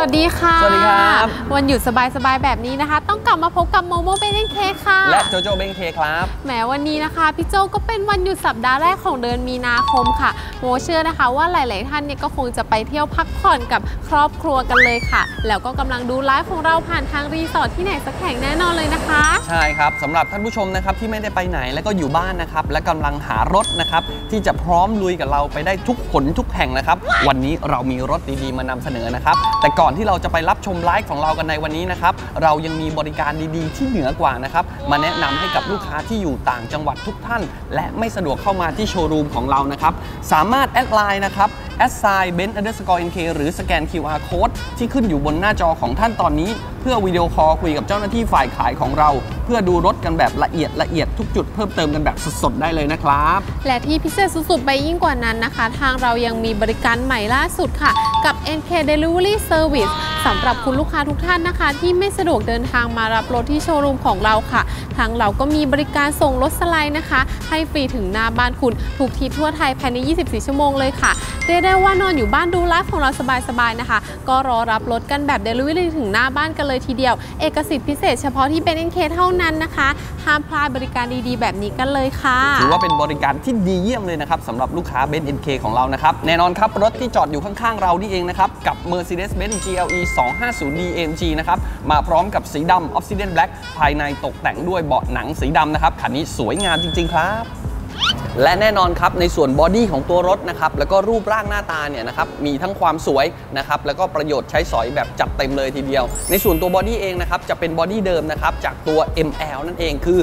วัสดีค่ะ สวัสดีครับ วันหยุดสบายๆ แบบนี้นะคะ ต้องกลับมาพบกับโมโมเบนเคค่ะ และโจโจเบงเคครับแหมวันนี้นะคะ พี่โจก็เป็นวันหยุดสัปดาห์แรกของเดือนมีนาคมค่ะ โมเชื่อนะคะว่าหลายๆท่านเนี่ยก็คงจะไปเที่ยวพักผ่อนกับครอบครัวกันเลยค่ะ แล้วก็กำลังดูไลฟ์ของเราผ่านทางรีสอร์ทที่ไหนสักแห่งแน่นอนเลยนะคะ ใช่ครับสำหรับท่านผู้ชมนะครับที่ไม่ได้ไปไหนแล้วก็อยู่บ้านนะครับและกำลังหารถนะครับที่จะพร้อมลุยกับเราไปได้ทุกขนทุกแห่งนะครับ วันนี้เรามีรถดีๆมานำเสนอนะครับ แต่ก่อนอนที่เราจะไปรับชมไลฟ์ของเรากันในวันนี้นะครับ เรายังมีบริการดีๆ ที่เหนือกว่านะครับ มาแนะนำให้กับลูกค้าที่อยู่ต่างจังหวัดทุกท่าน และไม่สะดวกเข้ามาที่โชว์รูมของเรานะครับ สามารถแอดไลน์นะครับ แอดไซน์เบนซ์อันเดรสกอร์เอ็นเคหรือสแกน QR Code ที่ขึ้นอยู่บนหน้าจอของท่านตอนนี้ เพื่อวิดีโอคอลคุยกับเจ้าหน้าที่ฝ่ายขายของเรา เพื่อดูรถกันแบบละเอียดละเอียดทุกจุดเพิ่มเติมกันแบบสดๆได้เลยนะครับ และที่พิเศษสุดๆ ไปยิ่งกว่านั้นนะคะ ทางเรายังมีบริการใหม่ล่าสุดค่ะ กับ NK Delivery Service สำหรับคุณลูกค้าทุกท่านนะคะ ที่ไม่สะดวกเดินทางมารับรถที่โชว์รูมของเราค่ะ ทางเราก็มีบริการส่งรถสไลด์นะคะ ให้ฟรีถึงหน้าบ้านคุณทุกที่ทั่วไทยภายใน 24 ชั่วโมงเลยค่ะเรยกได้ว่านอนอยู่บ้านดูไลฟ์ของเราสบายๆนะคะ ก็รอรับรถกันแบบ Delivery ถึงหน้าบ้านกันเลยทีเดียว เอกสิทธิ์พิเศษเฉพาะที่เป็น NK เคเท่านั้นนะคะ ห้ามพลาดบริการดีๆ แบบนี้กันเลยค่ะถือว่าเป็นบริการที่ดีเยี่ยมเลยนะครับสำหรับลูกค้า Benz NK ของเรานะครับแน่นอนครับรถที่จอดอยู่ข้างๆเรานี่เองนะครับกับ Mercedes-Benz GLE 250 DMG นะครับมาพร้อมกับสีดำ Obsidian Black ภายในตกแต่งด้วยเบาะหนังสีดำนะครับคันนี้สวยงามจริง ๆ ครับ และแน่นอนครับในส่วนบอดี้ของตัวรถนะครับแล้วก็รูปร่างหน้าตาเนี่ยนะครับมีทั้งความสวยนะครับแล้วก็ประโยชน์ใช้สอยแบบจัดเต็มเลยทีเดียว ในส่วนตัวบอดี้เองนะครับจะเป็นบอดี้เดิมนะครับจากตัว ML นั่นเองคือ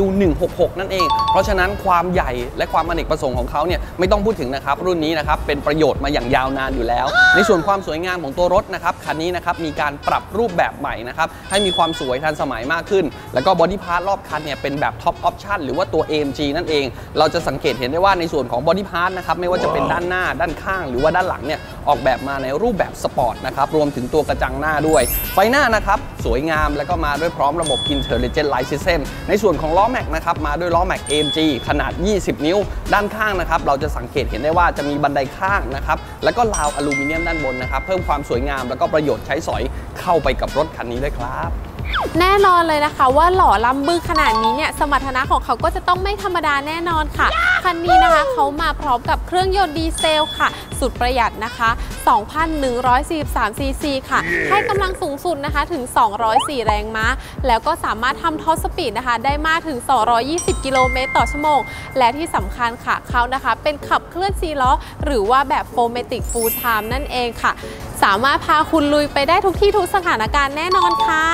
W166 นั่นเอง เพราะฉะนั้นความใหญ่และความอเนกประสงค์ของเขาเนี่ยไม่ต้องพูดถึงนะครับรุ่นนี้นะครับเป็นประโยชน์มาอย่างยาวนานอยู่แล้ว ในส่วนความสวยงามของตัวรถนะครับคันนี้นะครับมีการปรับรูปแบบใหม่นะครับให้มีความสวยทันสมัยมากขึ้น แล้วก็บอดี้พาร์ทรอบคันเนี่ยเป็นแบบท็อปออปชั่นหรือว่าตัว AMG นั่นเองเราจะสังเกตเห็นได้ว่าในส่วนของบอดี้พาร์ทนะครับไม่ว่าจะเป็นด้านหน้าด้านข้าง หรือว่าด้านหลังเนี่ยออกแบบมาในรูปแบบสปอร์ตนะครับรวมถึงตัวกระจังหน้าด้วย ไฟหน้านะครับสวยงามแล้วก็มาด้วยพร้อมระบบ Intelligent Light System ในส่วนของล้อแม็กนะครับมาด้วยล้อแม็ก AMG ขนาด 20 นิ้ว ด้านข้างนะครับเราจะสังเกตเห็นได้ว่าจะมีบันไดข้างนะครับแล้วก็ราวอลูมิเนียมด้านบนนะครับเพิ่มความสวยงามแล้วก็ประโยชน์ใช้สอยเข้าไปกับรถคันนี้ด้วยครับ แน่นอนเลยนะคะว่าหล่อล้ำบึ้งขนาดนี้เนี่ยสมรรถนะของเขาก็จะต้องไม่ธรรมดาแน่นอนค่ะ คันนี้นะคะเขามาพร้อมกับเครื่องยนต์ดีเซลค่ะ สุดประหยัดนะคะ 2,143ซีซีค่ะ ให้กำลังสูงสุดนะคะถึง 204 แรงม้า แล้วก็สามารถทำท็อปสปีดนะคะ ได้มากถึง 220 กิโลเมตรต่อชั่วโมง และที่สำคัญค่ะเขานะคะ เป็นขับเคลื่อน4ล้อ หรือว่าแบบโฟเมติกฟูลไทม์นั่นเองค่ะ สามารถพาคุณลุยไปได้ทุกที่ทุกสถานการณ์แน่นอนค่ะ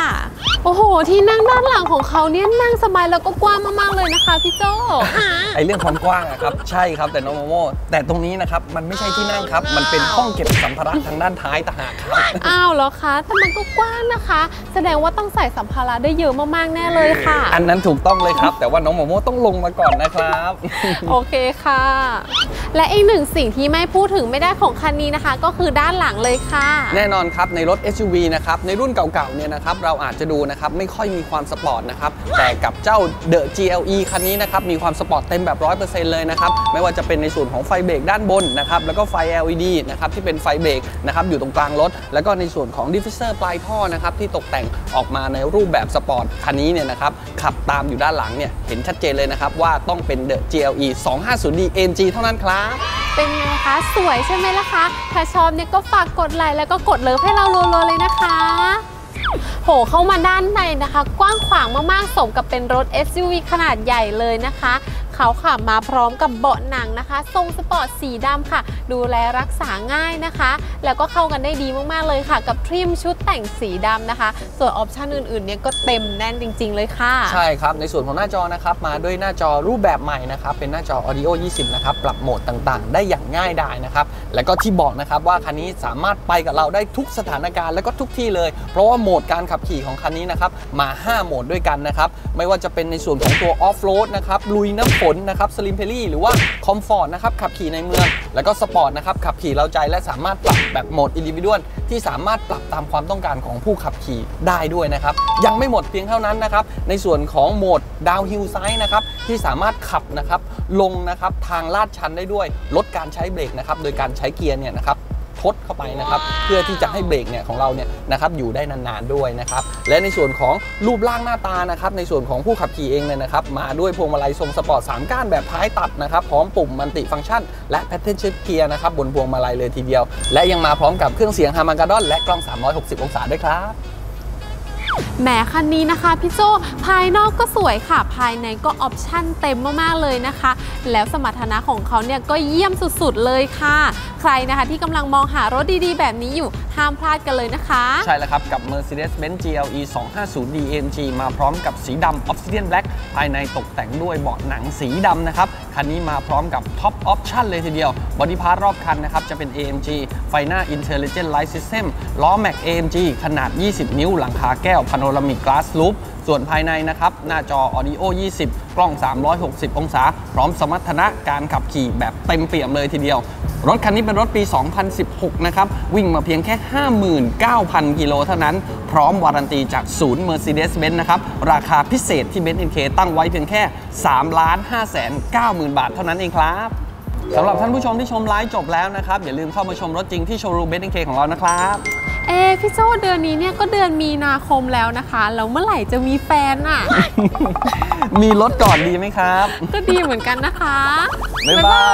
โอ้โห ที่นั่งด้านหลังของเขาเนี่ยนั่งสบายแล้วก็กว้างมากๆเลยนะคะพี่โจไอเรื่องความกว้างอะครับ ใช่ครับแต่น้องโมโมแต่ตรงนี้นะครับมันไม่ใช่ที่นั่งครับ มันเป็นห้องเก็บสัมภาระทางด้านท้ายต่างหากครับอ้าวเหรอคะแต่มันก็กว้างนะคะ แสดงว่าต้องใส่สัมภาระได้เยอะมากๆแน่เลยค่ะ อันนั้นถูกต้องเลยครับ แต่ว่าน้องโมโมต้องลงมาก่อนนะครับ โอเคค่ะ และอีกหนึ่งสิ่งที่ไม่พูดถึงไม่ได้ของคันนี้นะคะ ก็คือด้านหลังเลยค่ะ แน่นอนครับในรถ SUV นะครับในรุ่นเก่าๆเนี่ยนะครับเราอาจจะดูนะครับไม่ค่อยมีความสปอร์ตนะครับแต่กับเจ้า The GLE คันนี้นะครับมีความสปอร์ตเต็มแบบ100%เลยนะครับไม่ว่าจะเป็นในส่วนของไฟเบรกด้านบนนะครับแล้วก็ไฟ LED นะครับที่เป็นไฟเบรกนะครับอยู่ตรงกลางรถ แล้วก็ในส่วนของดิฟฟิเซอร์ปลายท่อนะครับที่ตกแต่งออกมาในรูปแบบสปอร์ตคันนี้เนี่ยนะครับขับตามอยู่ด้านหลังเนี่ยเห็นชัดเจนเลยนะครับว่าต้องเป็น The GLE 250D AMG เท่านั้นครับเป็นไงคะสวยใช่ไหมล่ะคะถ้าชอบเนี่ยก็ฝากกดไลค์แล้วก็กดเลิฟให้เรารัวๆเลยนะคะโหเข้ามาด้านในนะคะ กว้างขวางมากๆ สมกับเป็นรถ SUV ขนาดใหญ่เลยนะคะ เขาขับมาพร้อมกับเบาะหนังนะคะ ทรงสปอร์ตสีดำค่ะ ดูแลรักษาง่ายนะคะ แล้วก็เข้ากันได้ดีมากๆเลยค่ะ กับทริมชุดแต่งสีดำนะคะ ส่วนออปชั่นอื่นๆเนี่ยก็เต็มแน่นจริง ๆ เลยค่ะ ใช่ครับ ในส่วนของหน้าจอนะครับ มาด้วยหน้าจอรูปแบบใหม่นะครับ เป็นหน้าจอ Audio 20 นะครับ ปรับโหมดต่างๆ ได้อย่างง่ายดายนะครับ แล้วก็ที่บอกนะครับว่าคันนี้สามารถไปกับเราได้ทุกสถานการณ์แล้วก็ทุกที่เลย เพราะว่าโหมดการขับขี่ของคันนี้นะครับมา 5 โหมดด้วยกันนะครับไม่ว่าจะเป็นในส่วนของตัวออฟโรดนะครับลุยน้ำฝนนะครับสลิมเพลี่หรือว่าคอมฟอร์ตนะครับขับขี่ในเมือง แล้วก็สปอร์ตนะครับขับขี่เราใจและสามารถปรับแบบโหมดอินดิวิ u a l ที่สามารถปรับตามความต้องการของผู้ขับขี่ได้ด้วยนะครับ ยังไม่หมดเพียงเท่านั้นนะครับ ในส่วนของโหมดดาวฮิลไซด์นะครับที่สามารถขับนะครับลงนะครับทางลาดชันได้ด้วยลดการใช้เบรกนะครับโดยการใช้เกียร์เนี่ยนะครับ ทดเข้าไปนะครับเพื่อที่จะให้เบรกเนี่ยของเราเนี่ยนะครับอยู่ได้นานๆด้วยนะครับและในส่วนของรูปร่างหน้าตานะครับในส่วนของผู้ขับขี่เองเนี่ยนะครับมาด้วยพวงมาลัยทรงสปอร์ต3ก้านแบบท้ายตัดนะครับพร้อมปุ่มมัลติฟังก์ชัน และแพทเทิร์นชิฟเกียร์นะครับบนพวงมาลัยเลยทีเดียว และยังมาพร้อมกับเครื่องเสียงฮามันกาดอนและกล้อง 360 องศาด้วยครับแหมคันนี้นะคะพี่โจภายนอกก็สวยค่ะ ภายในก็ออปชั่นเต็มมากๆเลยนะคะ แล้วสมรรถนะของเขาเนี่ยก็เยี่ยมสุดๆเลยค่ะใครนะคะที่กำลังมองหารถดีๆ แบบนี้อยู่ห้ามพลาดกันเลยนะคะ ใช่แล้วครับ กับ Mercedes-Benz GLE 250 DMG มาพร้อมกับสีดำ Obsidian Black ภายในตกแต่งด้วยเบาะหนังสีดำนะครับ คันนี้มาพร้อมกับ Top Option เลยทีเดียวบอดี้พาร์ทรอบคันนะครับ จะเป็น AMG ไฟหน้า Intelligent Light System ล้อ Mac AMG ขนาด 20 นิ้ว หลังคาแก้ว Panoramic Glass Roof ส่วนภายในนะครับ หน้าจอ Audio 20 กล้อง 360 องศา พร้อมสมรรถนะการขับขี่แบบเต็มเปี่ยมเลยทีเดียว รถคันนี้เป็นรถปี 2016 นะครับ วิ่งมาเพียงแค่ 59,000 กิโลเท่านั้น พร้อมวารันตีจากศูนย์ Mercedes-Benz นะครับ ราคาพิเศษที่ Benz NK ตั้งไว้เพียงแค่ 3 5 9 0 0 0 บาทเท่านั้นเองครับสำหรับท่านผู้ชมที่ชมไลฟ์จบแล้วนะครับ อย่าลืมเข้ามาชมรถจริงที่โชว์รูม Benz NK ของเรานะครับเอะพี่โจเดือนนี้เนี่ยก็เดือนมีนาคมแล้วนะคะแล้วเมื่อไหร่จะมีแฟนอะ มีรถก่อนดีไหมครับ ก็ดีเหมือนกันนะคะ บ๊ายบา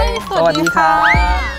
ย สวัสดีค่ะ